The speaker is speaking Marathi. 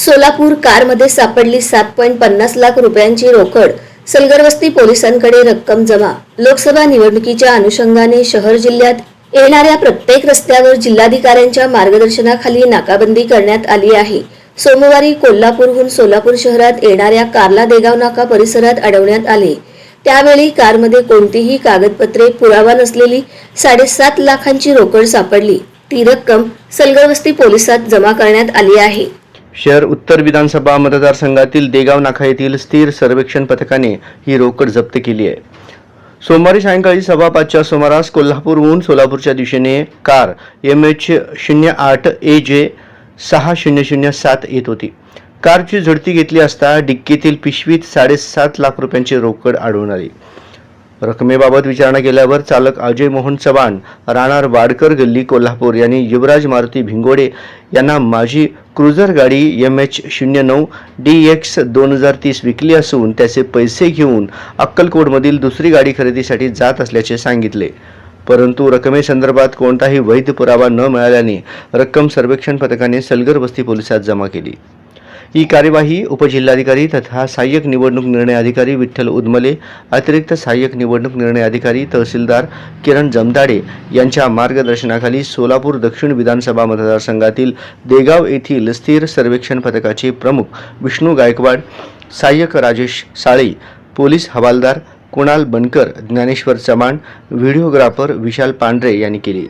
सोलापूर कारमध्ये सापडली सात पॉईंट पन्नास लाख रुपयांची रोकड. सलगरवस्ती पोलिसांकडे रक्कम जमा. लोकसभा निवडणुकीच्या अनुषंगाने शहर जिल्ह्यात येणाऱ्या प्रत्येक रस्त्यावर जिल्हाधिकाऱ्यांच्या मार्गदर्शनाखाली नाकाबंदी करण्यात आली आहे. सोमवारी कोल्हापूरहून सोलापूर शहरात येणाऱ्या कारला देगाव नाका परिसरात अडवण्यात आले. त्यावेळी कारमध्ये कोणतीही कागदपत्रे पुरावा नसलेली साडेसात लाखांची रोकड सापडली. ती रक्कम सलगरवस्ती पोलिसात जमा करण्यात आली आहे. शहर उत्तर विधानसभा मतदारसंघातील देगाव नाका येथील स्थिर सर्वेक्षण पथकाने ही रोकड जप्त केली आहे. सोमवारी सायंकाळी सव्वा पाचच्या सुमारास कोल्हापूरहून सोलापूरच्या दिशेने कार एम एच शून्य आठ ए जे सहा शून्य शून्य सात येत होती. कारची झडती घेतली असता डिक्कीतील पिशवीत साडेसात लाख रुपयांची रोकड आढळून आली. रकमेबाबत विचारणा केल्यावर चालक अजय मोहन चव्हाण राहणार वाडकर गल्ली कोल्हापूर यांनी युवराज मारुती भिंगोडे यांना माझी क्रुझर गाडी एम एच शून्य नऊ डी एक्स दोन हजार तीस विकली असून त्याचे पैसे घेऊन अक्कलकोटमधील दुसरी गाडी खरेदीसाठी जात असल्याचे सांगितले. परंतु रकमेसंदर्भात कोणताही वैध पुरावा न मिळाल्याने रक्कम सर्वेक्षण पथकाने सलगर वस्ती पोलिसात जमा केली. ही कार्यवाही उपजिल्हाधिकारी तथा सहाय्यक निवडणूक निर्णय अधिकारी विठ्ठल उदमले अतिरिक्त सहाय्यक निवडणूक निर्णय अधिकारी तहसीलदार किरण जमदाडे यांच्या मार्गदर्शनाखाली सोलापूर दक्षिण विधानसभा मतदारसंघातील देगाव येथील स्थिर सर्वेक्षण पथकाचे प्रमुख विष्णू गायकवाड सहाय्यक राजेश साळे पोलीस हवालदार कुणाल बनकर ज्ञानेश्वर चव्हाण व्हिडिओग्राफर विशाल पांढरे यांनी केली.